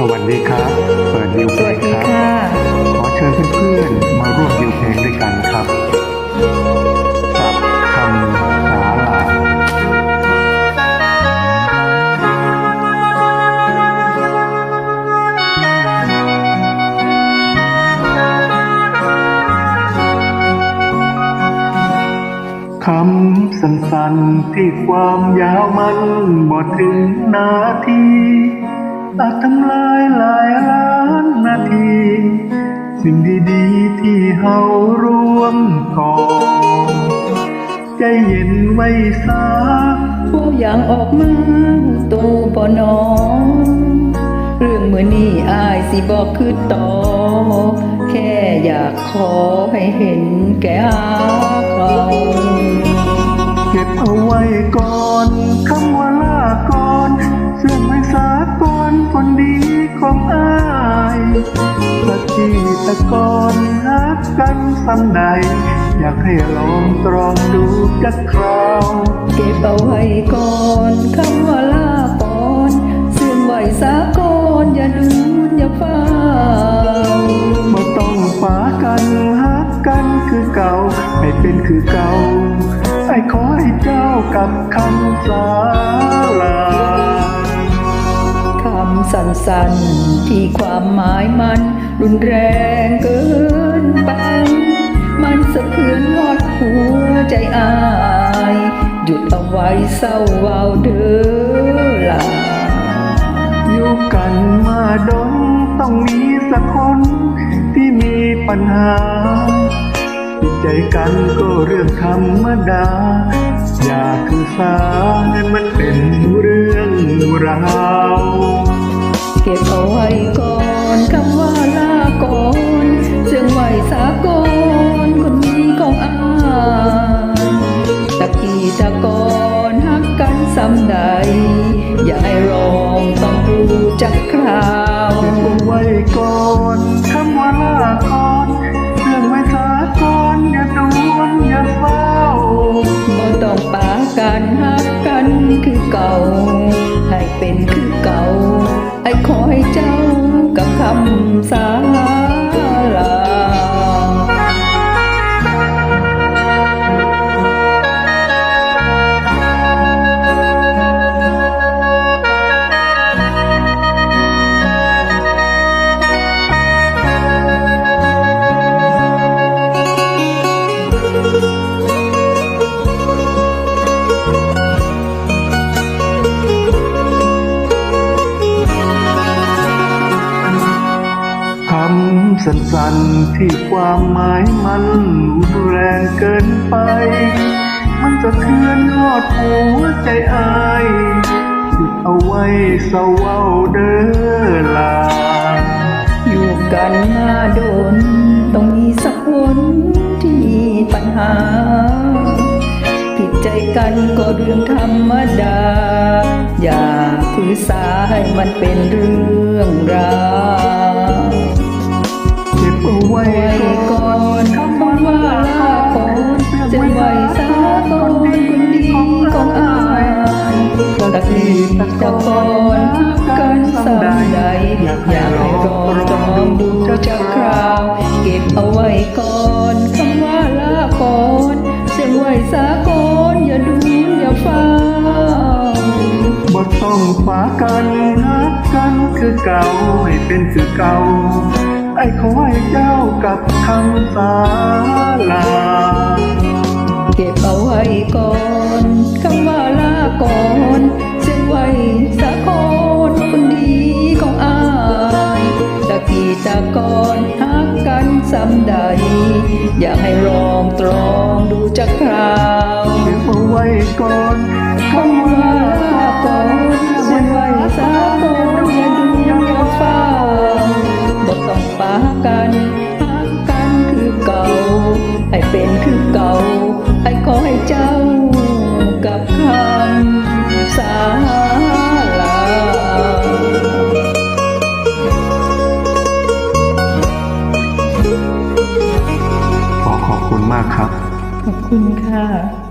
สวัสดีครับ เปิดดิวเพลงครับ ขอเชิญเพื่อนๆมาร่วมดิวเพลงด้วยกันครับกับคำสาลาคำสั้นๆที่ความยาวมันบ่ถึงนาที อาจทำลายหลายล้านนาที สิ่งดีๆที่เฮารวมก่อนใจเย็นไว้ซาผู้อย่างออกมาตูบ่นอเรื่องมือนี้อายสิบอกคือต่อ แค่อยากขอให้เห็นแก่เขาเก็บเอาไว้ก่อนคำ ตะกอนฮักกันสำใดอยากให้ลองตรองดูจักคราว เก็บเอาไว้ก่อนคำว่าลาก่อนเสื่อมไว้สาก่อนอย่าลืมอย่าเฝ้าบ่ต้องฝากันฮักกันคือเก่าให้เป็นคือเก่าไอ้ขอให้เจ้ากับคำสา สั้น ที่ความหมายมันรุนแรงเกินไป มันสะเทือนหอดหัวใจอาย หยุดเอาไว้เศร้าวาวเด้อล่ะอยู่กันมาดนต้องมีสักคนที่มีปัญหาผิดใจกันก็เรื่องธรรมดา อย่าถือสาให้มันเป็นเรื่องราว เก็บเอาไว้ก่อนคำว่าลาก่อนเสื่องไหวสากนคนนี้ของอายตะกี้ตะกอนฮักกันสำใด อย่าให้รองต้องรู้จักคราวเก็บเอาไว้ก่อนคำว่าลาก่อนเรื่องไหวสาก่อนอย่าด่วนอย่าเฝ้าบ่ต้องปากันฮักกันคือเก่าให้เป็นคือ คอยเจ้ากับคำสา สั้นๆที่ความหมายมันรุนแรงเกินไป มันสะเทือนหอดหัวใจอายหยุดเอาไว้เศร้าเว้าเด้อลา อยู่กันมาโดน ต้องมีสักคนที่มีปัญหา ผิดใจกันก็เรื่องธรรมดา อย่าถือสาให้มันเป็นเรื่องราวเก็บเอาไว้ไว้ก่ก่ออนนคำว่าลาก่อนจะไว้สาก่อนคนดีของอายตะกี้ตะกอนกันสำใดอย่ากให้รอจองดูจะคราว เก็บเอาไว้ก่อนคำว่าลาก่อนเสียงไว้สาก่อนอย่าดูอย่าฟังบ่ต้องฝากันฮักกันคือเก่าให้เป็นคือเก่า ขอให้เจ้ากับคำสาลา เก็บเอาไว้ก่อนคำว่าลาก่อนเสียไว้สาก่อนคนดีของอายตะกี้ตะกอนฮักกันสำใด อยากให้ลองตรองดูจักคราว เก็บเอาไว้ก่อน มากครับ ขอบคุณค่ะ